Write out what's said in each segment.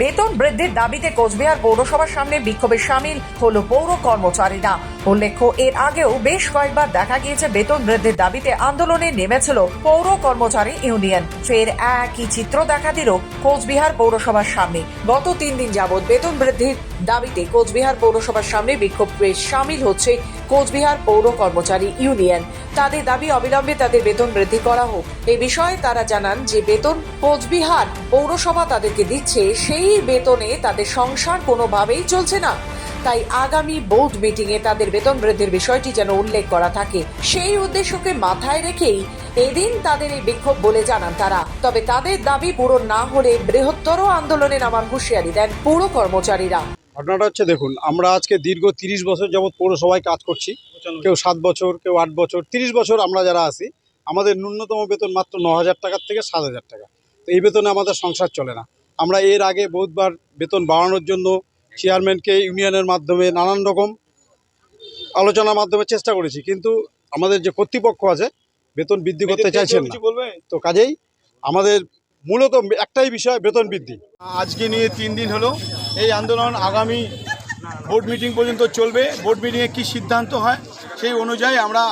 বেতন বৃদ্ধির দাবিতে কোচবিহার পৌরসভার সামনে বিক্ষোভে সামিল হলো পৌর কর্মচারীরা। উল্লেখ্য, এর আগেও বেশ কয়েকবার দেখা গিয়েছে বেতন বৃদ্ধির দাবিতে আন্দোলনে নেমেছিল পৌর কর্মচারী ইউনিয়ন। ফের একই চিত্র দেখা দিল কোচবিহার পৌরসভার সামনে। গত তিন দিন যাবৎ বেতন বৃদ্ধির দাবিতে কোচবিহার পৌরসভার সামনে বিক্ষোভে সামিল হচ্ছে কোচবিহার পৌর কর্মচারী ইউনিয়ন। তাদের দাবি অবিলম্বে তাদের বেতন বৃদ্ধি করা হোক। এ বিষয়ে তারা জানান যে বেতন কোচবিহার পৌরসভা তাদেরকে দিচ্ছে, সেই বেতনে তাদের সংসার কোনোভাবেই চলছে না। তাই আগামী বোর্ড মিটিংয়ে তাদের বেতন বৃদ্ধির বিষয়টি যেন উল্লেখ করা থাকে। সেই উদ্দেশ্যকে মাথায় রেখেই এদিন তাদের এই বিক্ষোভ বলে জানান তারা। তবে তাদের দাবি পূরণ না হলে বৃহত্তর আন্দোলনে নামার হুঁশিয়ারি দেন পুর কর্মচারীরা। ঘটনাটা হচ্ছে দেখুন আমরা আজকে দীর্ঘ তিরিশ বছর যাবৎ পৌরসভায় কাজ করছি। কেউ সাত বছর কেউ আট বছর তিরিশ বছর আমরা যারা আছি আমাদের ন্যূনতম বেতন মাত্র ন হাজার টাকার থেকে সাত হাজার টাকা। তো এই বেতনে আমাদের সংসার চলে না। আমরা এর আগে বহুতবার বেতন বাড়ানোর জন্য চেয়ারম্যানকে ইউনিয়নের মাধ্যমে নানান রকম আলোচনার মাধ্যমে চেষ্টা করেছি। কিন্তু আমাদের যে কর্তৃপক্ষ আছে বেতন বৃদ্ধি করতে চাইছেন না। তো কাজেই আমাদের মূলত একটাই বিষয় বেতন বৃদ্ধি। আজকে নিয়ে তিন দিন হলো এই আন্দোলন আগামী বোর্ড মিটিং পর্যন্ত চলবে। বোর্ড মিটিংয়ে কী সিদ্ধান্ত হয় সেই অনুযায়ী আমরা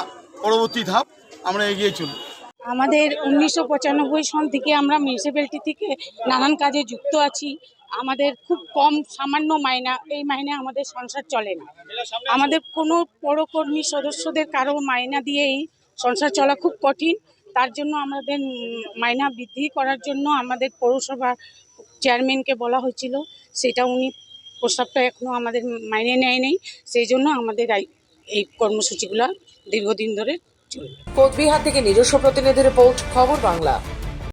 পরবর্তী ধাপ আমরা এগিয়ে চলব। আমাদের উনিশশো পঁচানব্বই সন থেকে আমরা মিউনিসিপ্যালিটি থেকে নানান কাজে যুক্ত আছি। আমাদের খুব কম সামান্য মাইনা এই মাইনে আমাদের সংসার চলে না। আমাদের কোনো পরকর্মী সদস্যদের কারও মাইনা দিয়েই সংসার চলা খুব কঠিন। তার জন্য আমাদের মাইনা বৃদ্ধি করার জন্য আমাদের পৌরসভার চেয়ারম্যানকে বলা হয়েছিল। সেটা উনি প্রস্তাবটা এখনও আমাদের মাইনে নেয় নেই। সেই জন্য আমাদের এই- এই কর্মসূচিগুলো দীর্ঘদিন ধরে চলবে। কোচবিহার থেকে নিজস্ব প্রতিনিধি রিপোর্ট, খবর বাংলা।